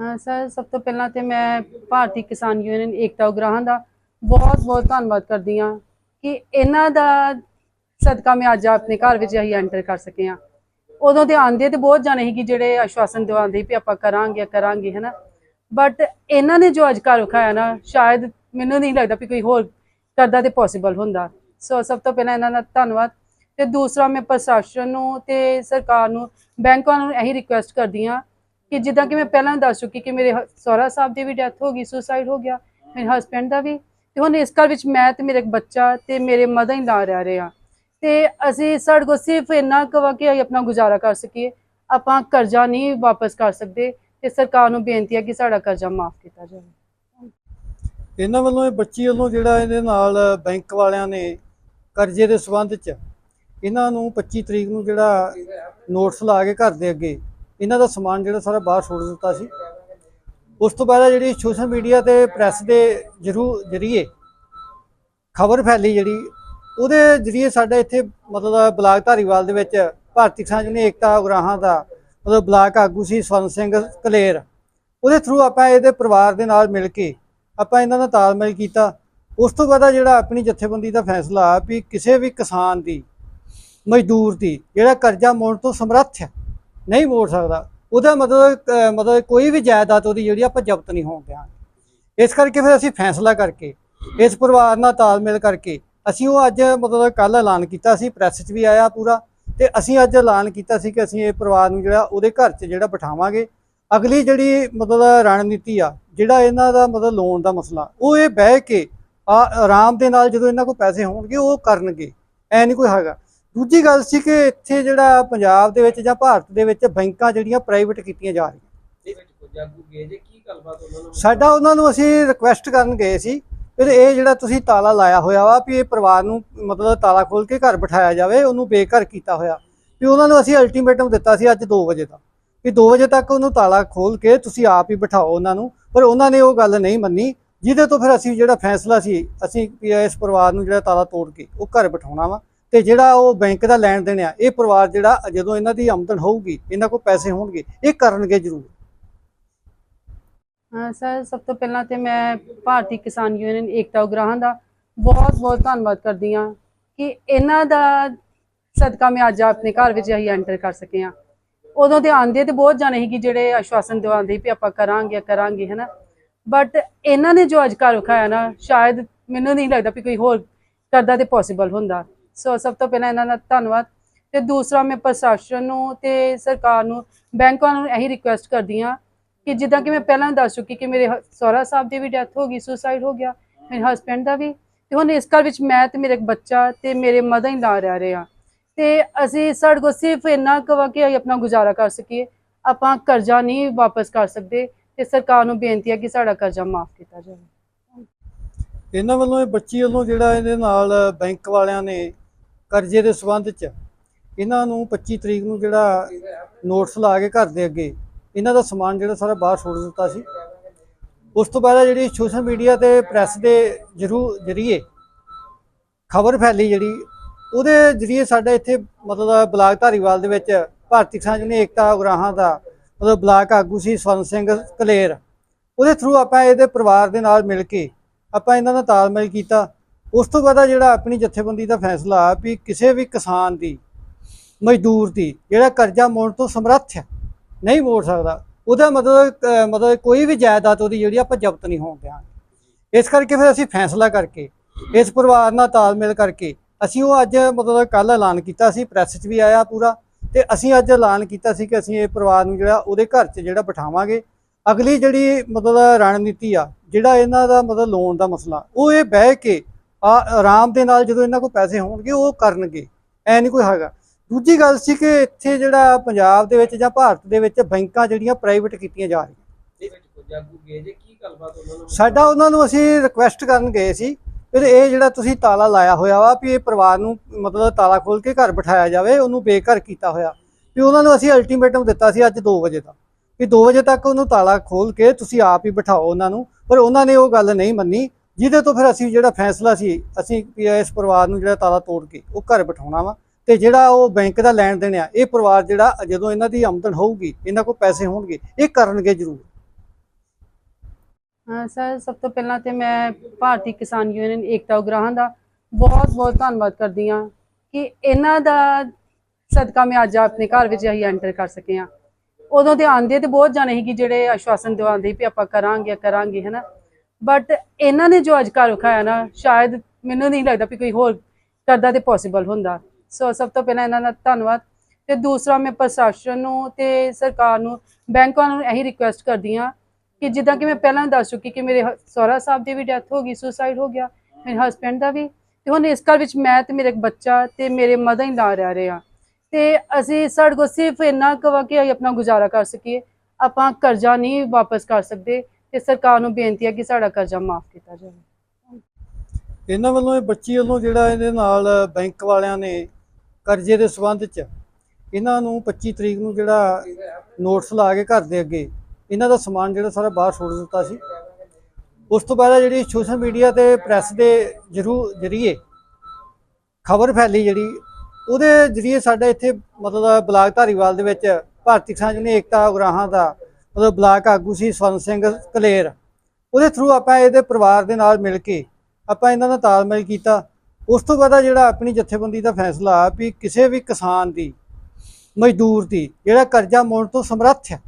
ਹਾਂ ਸਰ, ਸਭ ਤੋਂ ਪਹਿਲਾਂ ਤੇ ਮੈਂ ਭਾਰਤੀ ਕਿਸਾਨ ਯੂਨੀਅਨ ਏਕਤਾ ਉਗਰਾਹਾਂ ਦਾ ਬਹੁਤ ਬਹੁਤ ਧੰਨਵਾਦ ਕਰਦੀ ਹਾਂ ਕਿ ਇਹਨਾਂ ਦਾ ਸਦਕਾ ਮੈਂ ਅੱਜ ਆਪਣੇ ਘਰ ਵਿੱਚ ਅਸੀਂ ਐਂਟਰ ਕਰ ਸਕੇ ਹਾਂ। ਉਦੋਂ ਤੇ ਆਂਦੇ ਤੇ ਬਹੁਤ ਜਾਣੇ ਸੀ ਕਿ ਜਿਹੜੇ ਆਸ਼ਵਾਸਨ ਦਿਵਾਉਂਦੇ ਸੀ ਵੀ ਆਪਾਂ ਕਰਾਂਗੇ ਕਰਾਂਗੇ, ਹੈਨਾ। ਬਟ ਇਹਨਾਂ ਨੇ ਜੋ ਅੱਜ ਘਰ ਵਿਖਾਇਆ ਨਾ, ਸ਼ਾਇਦ ਮੈਨੂੰ ਨਹੀਂ ਲੱਗਦਾ ਵੀ ਕੋਈ ਹੋਰ ਕਰਦਾ ਤੇ ਪੋਸੀਬਲ ਹੁੰਦਾ। ਸੋ ਸਭ ਤੋਂ ਪਹਿਲਾਂ ਇਹਨਾਂ ਦਾ ਧੰਨਵਾਦ। ਤੇ ਦੂਸਰਾ ਮੈਂ ਪ੍ਰਸ਼ਾਸਨ ਨੂੰ ਤੇ ਸਰਕਾਰ ਨੂੰ, ਬੈਂਕਾਂ ਨੂੰ ਇਹੀ ਰਿਕੁਐਸਟ ਕਰਦੀ ਹਾਂ ਕਿ ਜਿੱਦਾਂ ਕਿ ਮੈਂ ਪਹਿਲਾਂ ਦੱਸ ਚੁੱਕੀ ਕਿ ਮੇਰੇ ਸਹੁਰਾ ਸਾਹਿਬ ਦੀ ਵੀ ਡੈਥ ਹੋ ਗਈ ਸੁਸਾਈਡ ਹੋ ਗਿਆ, ਮੇਰੇ ਹਸਬੈਂਡ ਦਾ ਵੀ। ਤੇ ਹੁਣ ਇਸ ਘਰ ਵਿੱਚ ਮੈਂ ਤੇ ਮੇਰਾ ਇੱਕ ਬੱਚਾ ਤੇ ਮੇਰੇ ਮਦਰ ਇਨ ਲਾ ਰਹਿ ਰਹੇ ਆ ਤੇ ਅਸੀਂ ਸਾਡੇ ਕੋਲ ਸਿਰਫ ਇੰਨਾ ਕਵਾ ਕਿ ਅਸੀਂ ਆਪਣਾ ਗੁਜ਼ਾਰਾ ਕਰ ਸਕੀਏ। ਆਪਾਂ ਕਰਜ਼ਾ ਨਹੀਂ ਵਾਪਸ ਕਰ ਸਕਦੇ ਤੇ ਸਰਕਾਰ ਨੂੰ ਬੇਨਤੀ ਹੈ ਕਿ ਸਾਡਾ ਕਰਜ਼ਾ ਮਾਫ ਕੀਤਾ ਜਾਵੇ। ਇਹਨਾਂ ਵੱਲੋਂ ਇਹ ਬੱਚੀ ਵੱਲੋਂ ਜਿਹੜਾ ਇਹਦੇ ਨਾਲ ਬੈਂਕ ਵਾਲਿਆਂ ਨੇ ਕਰਜ਼ੇ ਦੇ ਸਬੰਧ 'ਚ ਇਹਨਾਂ ਨੂੰ 25 ਤਰੀਕ ਨੂੰ ਜਿਹੜਾ ਨੋਟਿਸ ਲਾ ਕੇ ਘਰ ਦੇ ਅੱਗੇ ਇਹਨਾਂ ਦਾ ਸਮਾਨ ਜਿਹੜਾ ਸਾਰਾ ਬਾਹਰ ਸੁੱਟ ਦਿੱਤਾ ਸੀ। ਉਸ ਤੋਂ ਬਾਅਦ ਜਿਹੜੀ ਸੋਸ਼ਲ ਮੀਡੀਆ ਤੇ ਪ੍ਰੈਸ ਦੇ ਜਰੂ, ਜਰੀਏ ਖਬਰ ਫੈਲੀ ਜਿਹੜੀ, ਉਹਦੇ ਜਰੀਏ ਸਾਡਾ ਇੱਥੇ ਮਤਲਬ ਬਲਾਕ ਧਾਰੀਵਾਲ ਦੇ ਵਿੱਚ ਭਾਰਤੀ ਕਿਸਾਨ ਯੂਨੀਅਨ ਏਕਤਾ ਉਗਰਾਹਾਂ ਦਾ ਮਤਲਬ ਬਲਾਕ ਆਗੂ ਸੀ ਸਵਰਨ ਸਿੰਘ ਕਲੇਰ। ਉਹਦੇ ਥਰੂ ਆਪਾਂ ਇਹਦੇ ਪਰਿਵਾਰ ਦੇ ਨਾਲ ਮਿਲ ਕੇ ਆਪਾਂ ਇਹਨਾਂ ਦਾ ਤਾਲਮੇਲ ਕੀਤਾ। ਉਸ ਤੋਂ ਬਾਅਦ ਜਿਹੜਾ ਆਪਣੀ ਜਥੇਬੰਦੀ ਦਾ ਫੈਸਲਾ ਆ ਵੀ ਕਿਸੇ ਵੀ ਕਿਸਾਨ ਦੀ, ਮਜ਼ਦੂਰ ਦੀ, ਜਿਹੜਾ ਕਰਜ਼ਾ ਮੋੜਨ ਤੋਂ ਸਮਰੱਥ ਹੈ ਨਹੀਂ ਮੋੜ ਸਕਦਾ। ਉਹਦਾ ਮਤਲਬ ਮਤਲਬ ਕੋਈ ਵੀ ਜਾਇਦਾਦ ਉਹਦੀ ਜਿਹੜੀ ਆਪਾਂ ਜ਼ਬਤ ਨਹੀਂ ਹੋਣ ਦਿਆਂਗੇ। ਇਸ ਕਰਕੇ ਫਿਰ ਅਸੀਂ ਫੈਸਲਾ ਕਰਕੇ, ਇਸ ਪਰਿਵਾਰ ਨਾਲ ਤਾਲਮੇਲ ਕਰਕੇ, ਅਸੀਂ ਉਹ ਅੱਜ ਮਤਲਬ ਕੱਲ ਐਲਾਨ ਕੀਤਾ ਸੀ, ਪ੍ਰੈਸ 'ਚ ਵੀ ਆਇਆ ਪੂਰਾ, ਤੇ ਅਸੀਂ ਅੱਜ ਐਲਾਨ ਕੀਤਾ ਸੀ ਕਿ ਅਸੀਂ ਇਹ ਪਰਿਵਾਰ ਨੂੰ ਜਿਹੜਾ ਉਹਦੇ ਘਰ 'ਚ ਜਿਹੜਾ ਬਿਠਾਵਾਂਗੇ। ਅਗਲੀ ਜਿਹੜੀ ਮਤਲਬ ਰਣਨੀਤੀ ਆ, ਜਿਹੜਾ ਇਹਨਾਂ ਦਾ ਮਤਲਬ ਲੋਨ ਦਾ ਮਸਲਾ, ਉਹ ਇਹ ਬਹਿ ਕੇ ਆ, ਆਰਾਮ ਦੇ ਨਾਲ ਜਦੋਂ ਇਹਨਾਂ ਕੋਲ ਪੈਸੇ ਹੋਣਗੇ, ਉਹ ਕਰਨਗੇ। ਐ ਨਹੀਂ ਕੋਈ ਹੈਗਾ। ਦੂਜੀ ਗੱਲ ਸੀ ਕਿ ਇੱਥੇ ਜਿਹੜਾ ਪੰਜਾਬ ਦੇ ਵਿੱਚ ਜਾਂ ਭਾਰਤ ਦੇ ਵਿੱਚ ਬੈਂਕਾਂ ਜਿਹੜੀਆਂ ਪ੍ਰਾਈਵੇਟ ਕੀਤੀਆਂ ਜਾ ਰਹੀਆਂ। ਦੇ ਵਿੱਚ ਕੋਈ ਜਾਗੂ ਗਏ ਜੇ? ਕੀ ਗੱਲਬਾਤ ਉਹਨਾਂ ਨੂੰ ਸਾਡਾ ਉਹਨਾਂ ਨੂੰ ਅਸੀਂ ਰਿਕੁਐਸਟ ਕਰਨ ਗਏ ਸੀ ਫਿਰ ਇਹ ਜਿਹੜਾ ਤੁਸੀਂ ਤਾਲਾ ਲਾਇਆ ਹੋਇਆ ਵਾ ਵੀ ਇਹ ਪਰਿਵਾਰ ਨੂੰ ਮਤਲਬ ਤਾਲਾ ਖੋਲ ਕੇ ਘਰ ਬਿਠਾਇਆ ਜਾਵੇ ਉਹਨੂੰ ਬੇਘਰ ਕੀਤਾ ਹੋਇਆ। ਵੀ ਉਹਨਾਂ ਨੂੰ ਅਸੀਂ ਅਲਟੀਮੇਟਮ ਦਿੱਤਾ ਸੀ ਅੱਜ 2 ਵਜੇ ਦਾ ਵੀ 2 ਵਜੇ ਤੱਕ ਉਹਨੂੰ ਤਾਲਾ ਖੋਲ ਕੇ ਤੁਸੀਂ ਆਪ ਹੀ ਬਿਠਾਓ ਉਹਨਾਂ ਨੂੰ। ਪਰ ਉਹਨਾਂ ਨੇ ਉਹ ਗੱਲ ਨਹੀਂ ਮੰਨੀ ਜਿਹਦੇ ਤੋਂ ਫਿਰ ਅਸੀਂ ਜਿਹੜਾ ਫੈਸਲਾ ਸੀ ਅਸੀਂ ਇਸ ਪਰਿਵਾਰ ਨੂੰ ਜਿਹੜਾ ਤਾਲਾ ਤੋੜ ਕੇ ਉਹ ਘਰ ਬਿਠਾਉਣਾ ਵਾ। ਤੇ ਜਿਹੜਾ ਉਹ ਬੈਂਕ ਦਾ ਲੈਣ ਦੇਣ ਆ, ਇਹ ਪਰਿਵਾਰ ਜਿਹੜਾ ਜਦੋਂ ਇਹਨਾਂ ਦੀ ਆਮਦਨ ਹੋਊਗੀ, ਇਹਨਾਂ ਕੋਲ ਪੈਸੇ ਹੋਣਗੇ, ਇਹ ਕਰਨਗੇ ਜ਼ਰੂਰ। ਹਾਂ ਸਰ, ਸਭ ਤੋਂ ਪਹਿਲਾਂ ਤੇ ਮੈਂ ਭਾਰਤੀ ਕਿਸਾਨ ਯੂਨੀਅਨ ਏਕਤਾ ਉਗਰਾਹਾਂ ਦਾ ਬਹੁਤ ਬਹੁਤ ਧੰਨਵਾਦ ਕਰਦੀ ਹਾਂ ਕਿ ਇਹਨਾਂ ਦਾ ਸਦਕਾ ਮੈਂ ਅੱਜ ਆਪਣੇ ਘਰ ਵਿੱਚ ਅਸੀਂ ਐਂਟਰ ਕਰ ਸਕੇ ਹਾਂ। ਉਦੋਂ ਤੇ ਆਂਦੇ ਤੇ ਬਹੁਤ ਜਾਣੇ ਸੀ ਕਿ ਜਿਹੜੇ ਆਸ਼ਵਾਸਨ ਦਿਵਾਉਂਦੇ ਵੀ ਆਪਾਂ ਕਰਾਂਗੇ ਕਰਾਂਗੇ, ਹੈਨਾ। ਬਟ ਇਹਨਾਂ ਨੇ ਜੋ ਅੱਜ ਘਰ ਵਿਖਾਇਆ ਨਾ, ਸ਼ਾਇਦ ਮੈਨੂੰ ਨਹੀਂ ਲੱਗਦਾ ਵੀ ਕੋਈ ਹੋਰ ਕਰਦਾ ਤੇ ਪੋਸੀਬਲ ਹੁੰਦਾ। ਸੋ ਸਭ ਤੋਂ ਪਹਿਲਾਂ ਇਹਨਾਂ ਦਾ ਧੰਨਵਾਦ। ਤੇ ਦੂਸਰਾ ਮੈਂ ਪ੍ਰਸ਼ਾਸਨ ਨੂੰ ਤੇ ਸਰਕਾਰ ਨੂੰ, ਬੈਂਕਾਂ ਨੂੰ ਇਹੀ ਰਿਕੁਐਸਟ ਕਰਦੀ ਹਾਂ ਕਿ ਜਿੱਦਾਂ ਕਿ ਮੈਂ ਪਹਿਲਾਂ ਦੱਸ ਚੁੱਕੀ ਕਿ ਮੇਰੇ ਸਹੁਰਾ ਸਾਹਿਬ ਦੀ ਵੀ ਡੈਥ ਹੋ ਗਈ ਸੁਸਾਈਡ ਹੋ ਗਿਆ, ਮੇਰੇ ਹਸਬੈਂਡ ਦਾ ਵੀ। ਤੇ ਹੁਣ ਇਸ ਘਰ ਵਿੱਚ ਮੈਂ ਤੇ ਮੇਰਾ ਇੱਕ ਬੱਚਾ ਤੇ ਮੇਰੇ ਮਦਰ ਹੀ ਲਾ ਰਹਿ ਰਹੇ ਆ ਤੇ ਅਸੀਂ ਸਾਡੇ ਕੋਲ ਸਿਰਫ ਇੰਨਾ ਕਵਾ ਕਿ ਅਸੀਂ ਆਪਣਾ ਗੁਜ਼ਾਰਾ ਕਰ ਸਕੀਏ। ਆਪਾਂ ਕਰਜ਼ਾ ਨਹੀਂ ਵਾਪਸ ਕਰ ਸਕਦੇ ਤੇ ਸਰਕਾਰ ਨੂੰ ਬੇਨਤੀ ਹੈ ਕਿ ਸਾਡਾ ਕਰਜ਼ਾ ਮਾਫ ਕੀਤਾ ਜਾਵੇ। ਇਹਨਾਂ ਵੱਲੋਂ ਇਹ ਬੱਚੀ ਵੱਲੋਂ ਜਿਹੜਾ ਇਹਦੇ ਨਾਲ ਬੈਂਕ ਵਾਲਿਆਂ ਨੇ ਕਰਜ਼ੇ ਦੇ ਸਬੰਧ 'ਚ ਇਹਨਾਂ ਨੂੰ 25 ਤਰੀਕ ਨੂੰ ਜਿਹੜਾ ਨੋਟਿਸ ਲਾ ਕੇ ਘਰ ਦੇ ਅੱਗੇ ਇਹਨਾਂ ਦਾ ਸਮਾਨ ਜਿਹੜਾ ਸਾਰਾ ਬਾਹਰ ਸੁੱਟ ਦਿੱਤਾ ਸੀ। ਉਸ ਤੋਂ ਬਾਅਦ ਜਿਹੜੀ ਸੋਸ਼ਲ ਮੀਡੀਆ ਤੇ ਪ੍ਰੈਸ ਦੇ ਜਰੂ, ਜਰੀਏ ਖਬਰ ਫੈਲੀ ਜਿਹੜੀ, ਉਹਦੇ ਜਰੀਏ ਸਾਡਾ ਇੱਥੇ ਮਤਲਬ ਬਲਾਕ ਧਾਰੀਵਾਲ ਦੇ ਵਿੱਚ ਭਾਰਤੀ ਕਿਸਾਨ ਯੂਨੀਅਨ ਏਕਤਾ ਉਗਰਾਹਾਂ ਦਾ ਮਤਲਬ ਬਲਾਕ ਆਗੂ ਸੀ ਸਵਰਨ ਸਿੰਘ ਕਲੇਰ। ਉਹਦੇ ਥਰੂ ਆਪਾਂ ਇਹਦੇ ਪਰਿਵਾਰ ਦੇ ਨਾਲ ਮਿਲ ਕੇ ਆਪਾਂ ਇਹਨਾਂ ਦਾ ਤਾਲਮੇਲ ਕੀਤਾ। ਉਸ ਤੋਂ ਬਾਅਦ ਜਿਹੜਾ ਆਪਣੀ ਜਥੇਬੰਦੀ ਦਾ ਫੈਸਲਾ ਆ ਵੀ ਕਿਸੇ ਵੀ ਕਿਸਾਨ ਦੀ, ਮਜ਼ਦੂਰ ਦੀ ਜਿਹੜਾ ਕਰਜ਼ਾ ਮੋੜਨ ਤੋਂ ਸਮਰੱਥ ਹੈ, ਨਹੀਂ ਮੋੜ ਸਕਦਾ, ਉਹਦਾ ਮਤਲਬ ਮਤਲਬ ਕੋਈ ਵੀ ਜਾਇਦਾਦ ਉਹਦੀ ਜਿਹੜੀ ਆਪਾਂ ਜ਼ਬਤ ਨਹੀਂ ਹੋਣ ਦਿਆਂਗੇ। ਇਸ ਕਰਕੇ ਫਿਰ ਅਸੀਂ ਫੈਸਲਾ ਕਰਕੇ, ਇਸ ਪਰਿਵਾਰ ਨਾਲ ਤਾਲਮੇਲ ਕਰਕੇ ਅਸੀਂ ਉਹ ਅੱਜ ਮਤਲਬ ਕੱਲ ਐਲਾਨ ਕੀਤਾ ਸੀ, ਪ੍ਰੈਸ 'ਚ ਵੀ ਆਇਆ ਪੂਰਾ ਤੇ ਅਸੀਂ ਅੱਜ ਐਲਾਨ ਕੀਤਾ ਸੀ ਕਿ ਅਸੀਂ ਇਹ ਪਰਿਵਾਰ ਨੂੰ ਜਿਹੜਾ ਉਹਦੇ ਘਰ 'ਚ ਜਿਹੜਾ ਬਿਠਾਵਾਂਗੇ। ਅਗਲੀ ਜਿਹੜੀ ਮਤਲਬ ਰਣਨੀਤੀ ਆ, ਜਿਹੜਾ ਇਹਨਾਂ ਦਾ ਮਤਲਬ ਲੋਨ ਦਾ ਮਸਲਾ, ਉਹ ਇਹ ਬਹਿ ਕੇ ਆ ਆਰਾਮ ਦੇ ਨਾਲ ਜਦੋਂ ਇਹਨਾਂ ਕੋਲ ਪੈਸੇ ਹੋਣਗੇ, ਉਹ ਕਰਨਗੇ। ਐ ਨਹੀਂ ਕੋਈ ਹੈਗਾ। ਦੂਜੀ ਗੱਲ ਸੀ ਕਿ ਇੱਥੇ ਜਿਹੜਾ ਪੰਜਾਬ ਦੇ ਵਿੱਚ ਜਾਂ ਭਾਰਤ ਦੇ ਵਿੱਚ ਬੈਂਕਾਂ ਜਿਹੜੀਆਂ ਪ੍ਰਾਈਵੇਟ ਕੀਤੀਆਂ ਜਾ ਰਹੀਆਂ। ਸਾਡਾ ਉਹਨਾਂ ਨੂੰ ਅਸੀਂ ਰਿਕੁਐਸਟ ਕਰਨ ਗਏ ਸੀ ਫਿਰ ਇਹ ਜਿਹੜਾ ਤੁਸੀਂ ਤਾਲਾ ਲਾਇਆ ਹੋਇਆ ਵਾ ਵੀ ਇਹ ਪਰਿਵਾਰ ਨੂੰ ਮਤਲਬ ਤਾਲਾ ਖੋਲ ਕੇ ਘਰ ਬਿਠਾਇਆ ਜਾਵੇ, ਉਹਨੂੰ ਬੇਘਰ ਕੀਤਾ ਹੋਇਆ। ਵੀ ਉਹਨਾਂ ਨੂੰ ਅਸੀਂ ਅਲਟੀਮੇਟਮ ਦਿੱਤਾ ਸੀ ਅੱਜ 2 ਵਜੇ ਦਾ ਵੀ 2 ਵਜੇ ਤੱਕ ਉਹਨੂੰ ਤਾਲਾ ਖੋਲ ਕੇ ਤੁਸੀਂ ਆਪ ਹੀ ਬਿਠਾਓ ਉਹਨਾਂ ਨੂੰ। ਪਰ ਉਹਨਾਂ ਨੇ ਉਹ ਗੱਲ ਨਹੀਂ ਮੰਨੀ। ਜਿਹਦੇ ਤੋਂ ਫਿਰ ਅਸੀਂ ਜਿਹੜਾ ਫੈਸਲਾ ਸੀ, ਅਸੀਂ ਇਸ ਪਰਿਵਾਰ ਨੂੰ ਜਿਹੜਾ ਤਾਲਾ ਤੋੜ ਕੇ ਉਹ ਘਰ ਬਿਠਾਉਣਾ ਵਾ ਤੇ ਜਿਹੜਾ ਉਹ ਬੈਂਕ ਦਾ ਲੈਣ ਦੇਣ ਆ, ਇਹ ਪਰਿਵਾਰ ਜਿਹੜਾ ਜਦੋਂ ਇਹਨਾਂ ਦੀ ਆਮਦਨ ਹੋਊਗੀ, ਇਹਨਾਂ ਕੋਲ ਪੈਸੇ ਹੋਣਗੇ, ਇਹ ਕਰਨਗੇ ਜ਼ਰੂਰ। ਸਰ, ਸਭ ਤੋਂ ਪਹਿਲਾਂ ਤੇ ਮੈਂ ਭਾਰਤੀ ਕਿਸਾਨ ਯੂਨੀਅਨ ਏਕਤਾ ਉਗਰਾਹਾਂ ਦਾ ਬਹੁਤ ਬਹੁਤ ਧੰਨਵਾਦ ਕਰਦੀ ਹਾਂ ਕਿ ਇਹਨਾਂ ਦਾ ਸਦਕਾ ਮੈਂ ਅੱਜ ਆਪਣੇ ਘਰ ਵਿੱਚ ਅਸੀਂ ਐਂਟਰ ਕਰ ਸਕੇ ਹਾਂ। ਉਦੋਂ ਦੇ ਆਂਦੇ ਤੇ ਬਹੁਤ ਜਾਣੇ ਸੀ ਕਿ ਜਿਹੜੇ ਆਸ਼ਵਾਸਨ ਦਿਵਾਉਂਦੇ ਵੀ ਆਪਾਂ ਕਰਾਂਗੇ ਕਰਾਂਗੇ, ਹੈਨਾ? ਬਟ ਇਹਨਾਂ ਨੇ ਜੋ ਅੱਜ ਘਰ ਵਿਖਾਇਆ ਨਾ, ਸ਼ਾਇਦ ਮੈਨੂੰ ਨਹੀਂ ਲੱਗਦਾ ਵੀ ਕੋਈ ਹੋਰ ਕਰਦਾ ਤੇ ਪੋਸੀਬਲ ਹੁੰਦਾ। ਸੋ ਸਭ ਤੋਂ ਪਹਿਲਾਂ ਇਹਨਾਂ ਦਾ ਧੰਨਵਾਦ। ਤੇ ਦੂਸਰਾ ਮੈਂ ਪ੍ਰਸ਼ਾਸਨ ਨੂੰ ਤੇ ਸਰਕਾਰ ਨੂੰ, ਬੈਂਕਾਂ ਨੂੰ ਇਹੀ ਰਿਕੁਐਸਟ ਕਰਦੀ ਹਾਂ ਕਿ ਜਿੱਦਾਂ ਕਿ ਮੈਂ ਪਹਿਲਾਂ ਦੱਸ ਚੁੱਕੀ ਕਿ ਮੇਰੇ ਹ- ਸਹੁਰਾ ਸਾਹਿਬ ਦੀ ਵੀ ਡੈਥ ਹੋ ਗਈ ਸੁਸਾਈਡ ਹੋ ਗਿਆ, ਮੇਰੇ ਹਸਬੈਂਡ ਦਾ ਵੀ। ਤੇ ਹੁਣ ਇਸ ਘਰ ਵਿੱਚ ਮੈਂ ਤੇ ਮੇਰੇ ਬੱਚਾ ਤੇ ਮੇਰੇ ਮਦਰ ਹੀ ਲਾ ਰਹਿ ਰਹੇ ਆ ਤੇ ਅਸੀਂ ਸਾਡੇ ਕੋਲ ਸਿਰਫ ਇੰਨਾ ਕਵਾ ਕਿ ਆਪਣਾ ਗੁਜ਼ਾਰਾ ਕਰ ਸਕੀਏ। ਆਪਾਂ ਕਰਜ਼ਾ ਨਹੀਂ ਵਾਪਸ ਕਰ ਸਕਦੇ। ਤੇ ਸਰਕਾਰ ਨੂੰ ਬੇਨਤੀ ਹੈ ਕਿ ਸਾਡਾ ਕਰਜ਼ਾ ਮਾਫ ਕੀਤਾ ਜਾਵੇ। ਇਹਨਾਂ ਵੱਲੋਂ ਇਹ ਬੱਚੀ ਵੱਲੋਂ ਜਿਹੜਾ ਇਹਦੇ ਨਾਲ ਬੈਂਕ ਵਾਲਿਆਂ ਨੇ ਕਰਜ਼ੇ ਦੇ ਸਬੰਧ 'ਚ ਇਹਨਾਂ ਨੂੰ 25 ਤਰੀਕ ਨੂੰ ਜਿਹੜਾ ਨੋਟਿਸ ਲਾ ਕੇ ਘਰ ਦੇ ਅੱਗੇ ਇਹਨਾਂ ਦਾ ਸਮਾਨ ਜਿਹੜਾ ਸਾਰਾ ਬਾਹਰ ਸੁੱਟ ਦਿੱਤਾ ਸੀ। ਉਸ ਤੋਂ ਬਾਅਦ ਜਿਹੜੀ ਸੋਸ਼ਲ ਮੀਡੀਆ ਤੇ ਪ੍ਰੈਸ ਦੇ ਜਰੂ, ਜਰੀਏ ਖਬਰ ਫੈਲੀ ਜਿਹੜੀ, ਉਹਦੇ ਜਰੀਏ ਸਾਡਾ ਇੱਥੇ ਮਤਲਬ ਬਲਾਕ ਧਾਰੀਵਾਲ ਦੇ ਵਿੱਚ ਭਾਰਤੀ ਕਿਸਾਨ ਯੂਨੀਅਨ ਏਕਤਾ ਉਗਰਾਹਾਂ ਦਾ ਮਤਲਬ ਬਲਾਕ ਆਗੂ ਸੀ ਸਵਰਨ ਸਿੰਘ ਕਲੇਰ। ਉਹਦੇ ਥਰੂ ਆਪਾਂ ਇਹਦੇ ਪਰਿਵਾਰ ਦੇ ਨਾਲ ਮਿਲ ਕੇ ਆਪਾਂ ਇਹਨਾਂ ਦਾ ਤਾਲਮੇਲ ਕੀਤਾ। ਉਸ ਤੋਂ ਬਾਅਦ ਜਿਹੜਾ ਆਪਣੀ ਜਥੇਬੰਦੀ ਦਾ ਫੈਸਲਾ ਆ ਵੀ ਕਿਸੇ ਵੀ ਕਿਸਾਨ ਦੀ, ਮਜ਼ਦੂਰ ਦੀ ਜਿਹੜਾ ਕਰਜ਼ਾ ਮੋੜਨ ਤੋਂ ਸਮਰੱਥ ਹੈ,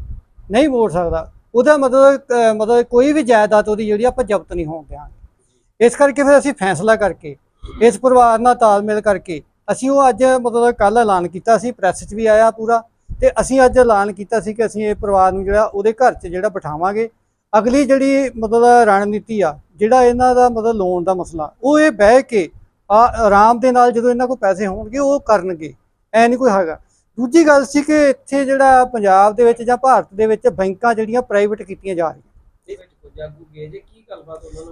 ਨਹੀਂ ਮੋੜ ਸਕਦਾ। ਉਹਦਾ ਮਤਲਬ ਮਤਲਬ ਕੋਈ ਵੀ ਜਾਇਦਾਦ ਉਹਦੀ ਜਿਹੜੀ ਆਪਾਂ ਜ਼ਬਤ ਨਹੀਂ ਹੋਣ ਦਿਆਂਗੇ। ਇਸ ਕਰਕੇ ਫਿਰ ਅਸੀਂ ਫੈਸਲਾ ਕਰਕੇ, ਇਸ ਪਰਿਵਾਰ ਨਾਲ ਤਾਲਮੇਲ ਕਰਕੇ ਅਸੀਂ ਉਹ ਅੱਜ ਮਤਲਬ ਕੱਲ ਐਲਾਨ ਕੀਤਾ ਸੀ, ਪ੍ਰੈਸ 'ਚ ਵੀ ਆਇਆ ਪੂਰਾ। ਤੇ ਅਸੀਂ ਅੱਜ ਐਲਾਨ ਕੀਤਾ ਸੀ ਕਿ ਅਸੀਂ ਇਹ ਪਰਿਵਾਰ ਨੂੰ ਜਿਹੜਾ ਉਹਦੇ ਘਰ 'ਚ ਜਿਹੜਾ ਬਿਠਾਵਾਂਗੇ। ਅਗਲੀ ਜਿਹੜੀ ਮਤਲਬ ਰਣਨੀਤੀ ਆ ਜਿਹੜਾ ਇਹਨਾਂ ਦਾ ਮਤਲਬ ਲੋਨ ਦਾ ਮਸਲਾ ਉਹ ਇਹ ਬਹਿ ਕੇ ਆ ਆਰਾਮ ਦੇ ਨਾਲ ਜਦੋਂ ਇਹਨਾਂ ਕੋਲ ਪੈਸੇ ਹੋਣਗੇ ਉਹ ਕਰਨਗੇ। ਐ ਨਹੀਂ ਕੋਈ ਹੈਗਾ। ਦੂਜੀ ਗੱਲ ਸੀ ਕਿ ਇੱਥੇ ਜਿਹੜਾ ਪੰਜਾਬ ਦੇ ਵਿੱਚ ਜਾਂ ਭਾਰਤ ਦੇ ਵਿੱਚ ਬੈਂਕਾਂ ਜਿਹੜੀਆਂ ਪ੍ਰਾਈਵੇਟ ਕੀਤੀਆਂ ਜਾ ਰਹੀਆਂ।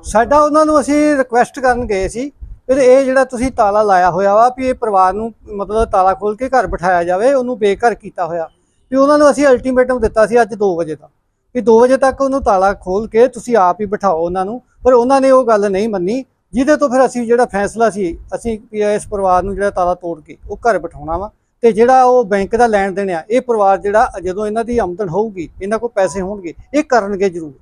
ਸਾਡਾ ਉਹਨਾਂ ਨੂੰ ਅਸੀਂ ਰਿਕੁਐਸਟ ਕਰਨ ਗਏ ਸੀ ਵੀ ਇਹ ਜਿਹੜਾ ਤੁਸੀਂ ਤਾਲਾ ਲਾਇਆ ਹੋਇਆ ਵਾ ਵੀ ਇਹ ਪਰਿਵਾਰ ਨੂੰ ਮਤਲਬ ਤਾਲਾ ਖੋਲ ਕੇ ਘਰ ਬਿਠਾਇਆ ਜਾਵੇ, ਉਹਨੂੰ ਬੇਘਰ ਕੀਤਾ ਹੋਇਆ। ਵੀ ਉਹਨਾਂ ਨੂੰ ਅਸੀਂ ਅਲਟੀਮੇਟਮ ਦਿੱਤਾ ਸੀ ਅੱਜ 2 ਵਜੇ ਦਾ ਵੀ 2 ਵਜੇ ਤੱਕ ਉਹਨੂੰ ਤਾਲਾ ਖੋਲ ਕੇ ਤੁਸੀਂ ਆਪ ਹੀ ਬਿਠਾਓ ਉਹਨਾਂ ਨੂੰ। ਪਰ ਉਹਨਾਂ ਨੇ ਉਹ ਗੱਲ ਨਹੀਂ ਮੰਨੀ। ਜਿਹਦੇ ਤੋਂ ਫਿਰ ਅਸੀਂ ਜਿਹੜਾ ਫੈਸਲਾ ਸੀ, ਅਸੀਂ ਵੀ ਇਸ ਪਰਿਵਾਰ ਨੂੰ ਜਿਹੜਾ ਤਾਲਾ ਤੋੜ ਕੇ ਉਹ ਘਰ ਬਿਠਾਉਣਾ ਵਾ। ਤੇ ਜਿਹੜਾ ਉਹ ਬੈਂਕ ਦਾ ਲੈਣ ਦੇਣ ਆ, ਇਹ ਪਰਿਵਾਰ ਜਿਹੜਾ ਜਦੋਂ ਇਹਨਾਂ ਦੀ ਆਮਦਨ ਹੋਊਗੀ, ਇਹਨਾਂ ਕੋਲ ਪੈਸੇ ਹੋਣਗੇ, ਇਹ ਕਰਨਗੇ ਜ਼ਰੂਰ।